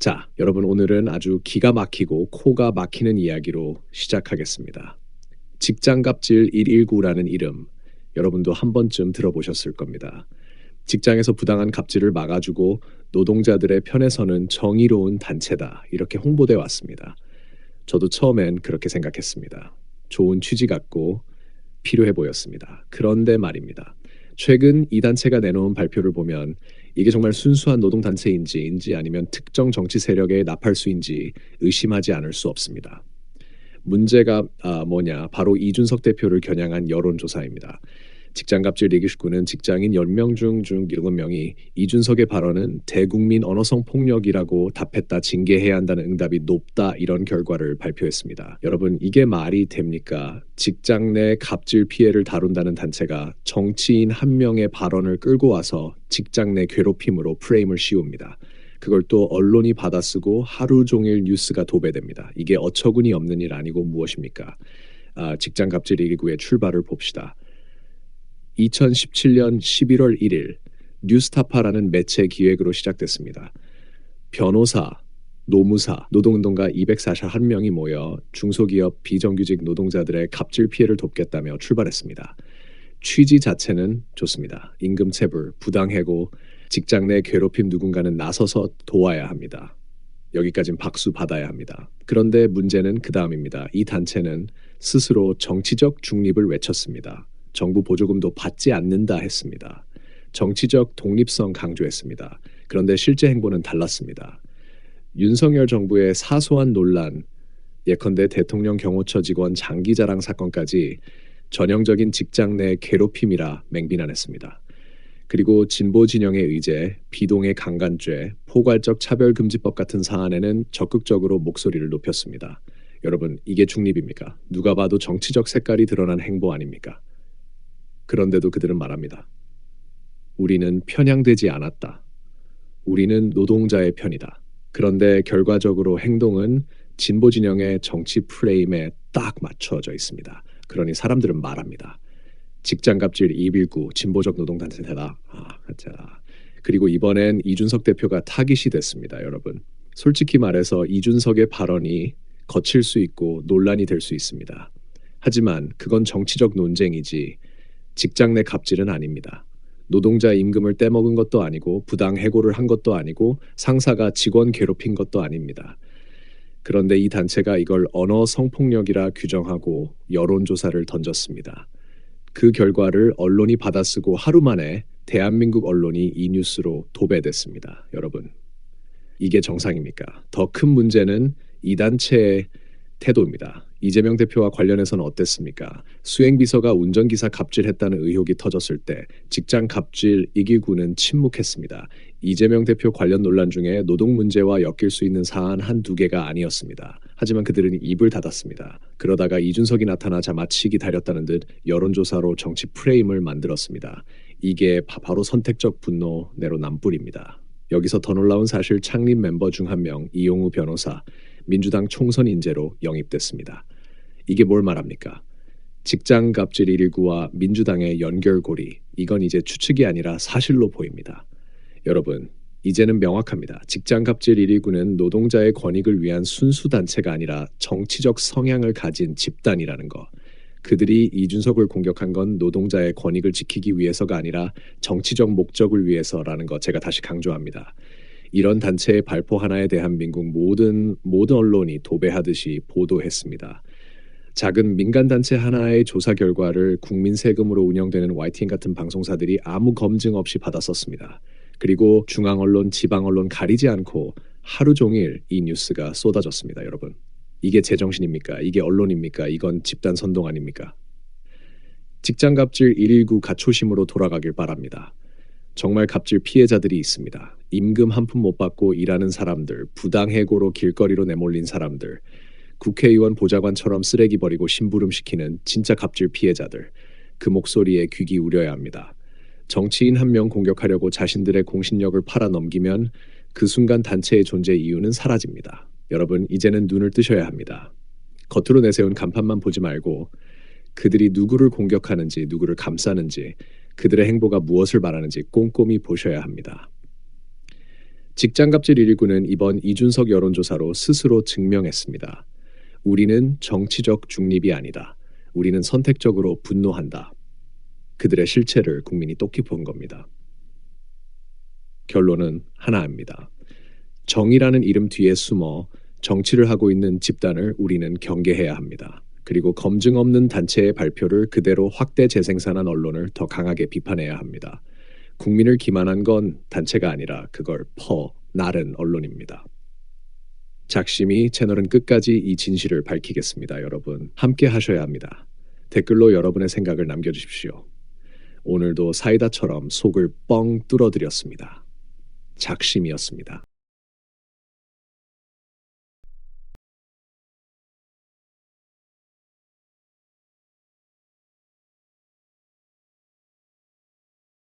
자, 여러분 오늘은 아주 기가 막히고 코가 막히는 이야기로 시작하겠습니다. 직장갑질 119라는 이름 여러분도 한 번쯤 들어보셨을 겁니다. 직장에서 부당한 갑질을 막아주고 노동자들의 편에 서는 정의로운 단체다 이렇게 홍보돼 왔습니다. 저도 처음엔 그렇게 생각했습니다. 좋은 취지 같고 필요해 보였습니다. 그런데 말입니다. 최근 이 단체가 내놓은 발표를 보면 이게 정말 순수한 노동단체인지인지 아니면 특정 정치 세력의 나팔수인지 의심하지 않을 수 없습니다. 문제가 아, 뭐냐 바로 이준석 대표를 겨냥한 여론조사입니다. 직장갑질 얘기식구는 직장인 10명 중, 중 7명이 이준석의 발언은 대국민 언어성 폭력이라고 답했다 징계해야 한다는 응답이 높다 이런 결과를 발표했습니다. 여러분 이게 말이 됩니까? 직장 내 갑질 피해를 다룬다는 단체가 정치인 한 명의 발언을 끌고 와서 직장 내 괴롭힘으로 프레임을 씌웁니다. 그걸 또 언론이 받아쓰고 하루 종일 뉴스가 도배됩니다. 이게 어처구니 없는 일 아니고 무엇입니까? 아, 직장 갑질 1기구의 출발을 봅시다. 2017년 11월 1일 뉴스타파라는 매체 기획으로 시작됐습니다. 변호사, 노무사, 노동운동가 241명이 모여 중소기업 비정규직 노동자들의 갑질 피해를 돕겠다며 출발했습니다. 취지 자체는 좋습니다. 임금 체불, 부당해고, 직장 내 괴롭힘 누군가는 나서서 도와야 합니다. 여기까진 박수 받아야 합니다. 그런데 문제는 그 다음입니다. 이 단체는 스스로 정치적 중립을 외쳤습니다. 정부 보조금도 받지 않는다 했습니다. 정치적 독립성 강조했습니다. 그런데 실제 행보는 달랐습니다. 윤석열 정부의 사소한 논란, 예컨대 대통령 경호처 직원 장기 자랑 사건까지 전형적인 직장 내 괴롭힘이라 맹비난했습니다. 그리고 진보 진영의 의제, 비동의 강간죄, 포괄적 차별금지법 같은 사안에는 적극적으로 목소리를 높였습니다. 여러분, 이게 중립입니까? 누가 봐도 정치적 색깔이 드러난 행보 아닙니까? 그런데도 그들은 말합니다. 우리는 편향되지 않았다. 우리는 노동자의 편이다. 그런데 결과적으로 행동은 진보 진영의 정치 프레임에 딱 맞춰져 있습니다. 그러니 사람들은 말합니다. 직장 갑질 219 진보적 노동 단체다. 아, 자. 그리고 이번엔 이준석 대표가 타깃이 됐습니다, 여러분. 솔직히 말해서 이준석의 발언이 거칠 수 있고 논란이 될 수 있습니다. 하지만 그건 정치적 논쟁이지 직장 내 갑질은 아닙니다. 노동자 임금을 떼먹은 것도 아니고 부당 해고를 한 것도 아니고 상사가 직원 괴롭힌 것도 아닙니다. 그런데 이 단체가 이걸 언어 성폭력이라 규정하고 여론조사를 던졌습니다. 그 결과를 언론이 받아쓰고 하루 만에 대한민국 언론이 이 뉴스로 도배됐습니다. 여러분. 이게 정상입니까? 더 큰 문제는 이 단체의 태도입니다. 이재명 대표와 관련해서는 어땠습니까? 수행비서가 운전기사 갑질했다는 의혹이 터졌을 때 직장 갑질 이기구는 침묵했습니다. 이재명 대표 관련 논란 중에 노동 문제와 엮일 수 있는 사안 한두 개가 아니었습니다. 하지만 그들은 입을 닫았습니다. 그러다가 이준석이 나타나자 마치 기다렸다는 듯 여론조사로 정치 프레임을 만들었습니다. 이게 바로 선택적 분노 내로 남불입니다. 여기서 더 놀라운 사실 창립 멤버 중 한 명 이용우 변호사 민주당 총선 인재로 영입됐습니다. 이게 뭘 말합니까? 직장 갑질 119와 민주당의 연결고리 이건 이제 추측이 아니라 사실로 보입니다. 여러분 이제는 명확합니다. 직장 갑질 119는 노동자의 권익을 위한 순수 단체가 아니라 정치적 성향을 가진 집단이라는 거. 그들이 이준석을 공격한 건 노동자의 권익을 지키기 위해서가 아니라 정치적 목적을 위해서라는 거 제가 다시 강조합니다. 이런 단체의 발포 하나에 대한민국 모든 모든 언론이 도배하듯이 보도했습니다. 작은 민간 단체 하나의 조사 결과를 국민 세금으로 운영되는 YTN 같은 방송사들이 아무 검증 없이 받았었습니다. 그리고 중앙 언론, 지방 언론 가리지 않고 하루 종일 이 뉴스가 쏟아졌습니다, 여러분. 이게 제정신입니까? 이게 언론입니까? 이건 집단 선동 아닙니까? 직장 갑질 119 가초심으로 돌아가길 바랍니다. 정말 갑질 피해자들이 있습니다. 임금 한 푼 못 받고 일하는 사람들, 부당해고로 길거리로 내몰린 사람들, 국회의원 보좌관처럼 쓰레기 버리고 심부름시키는 진짜 갑질 피해자들, 그 목소리에 귀 기울여야 합니다. 정치인 한 명 공격하려고 자신들의 공신력을 팔아 넘기면 그 순간 단체의 존재 이유는 사라집니다. 여러분, 이제는 눈을 뜨셔야 합니다. 겉으로 내세운 간판만 보지 말고 그들이 누구를 공격하는지, 누구를 감싸는지, 그들의 행보가 무엇을 말하는지 꼼꼼히 보셔야 합니다. 직장갑질 119는 이번 이준석 여론조사로 스스로 증명했습니다. 우리는 정치적 중립이 아니다. 우리는 선택적으로 분노한다. 그들의 실체를 국민이 똑똑히 본 겁니다. 결론은 하나입니다. 정의라는 이름 뒤에 숨어 정치를 하고 있는 집단을 우리는 경계해야 합니다. 그리고 검증 없는 단체의 발표를 그대로 확대 재생산한 언론을 더 강하게 비판해야 합니다. 국민을 기만한 건 단체가 아니라 그걸 퍼 나른 언론입니다. 작심이 채널은 끝까지 이 진실을 밝히겠습니다. 여러분 함께 하셔야 합니다. 댓글로 여러분의 생각을 남겨주십시오. 오늘도 사이다처럼 속을 뻥 뚫어드렸습니다. 작심이었습니다.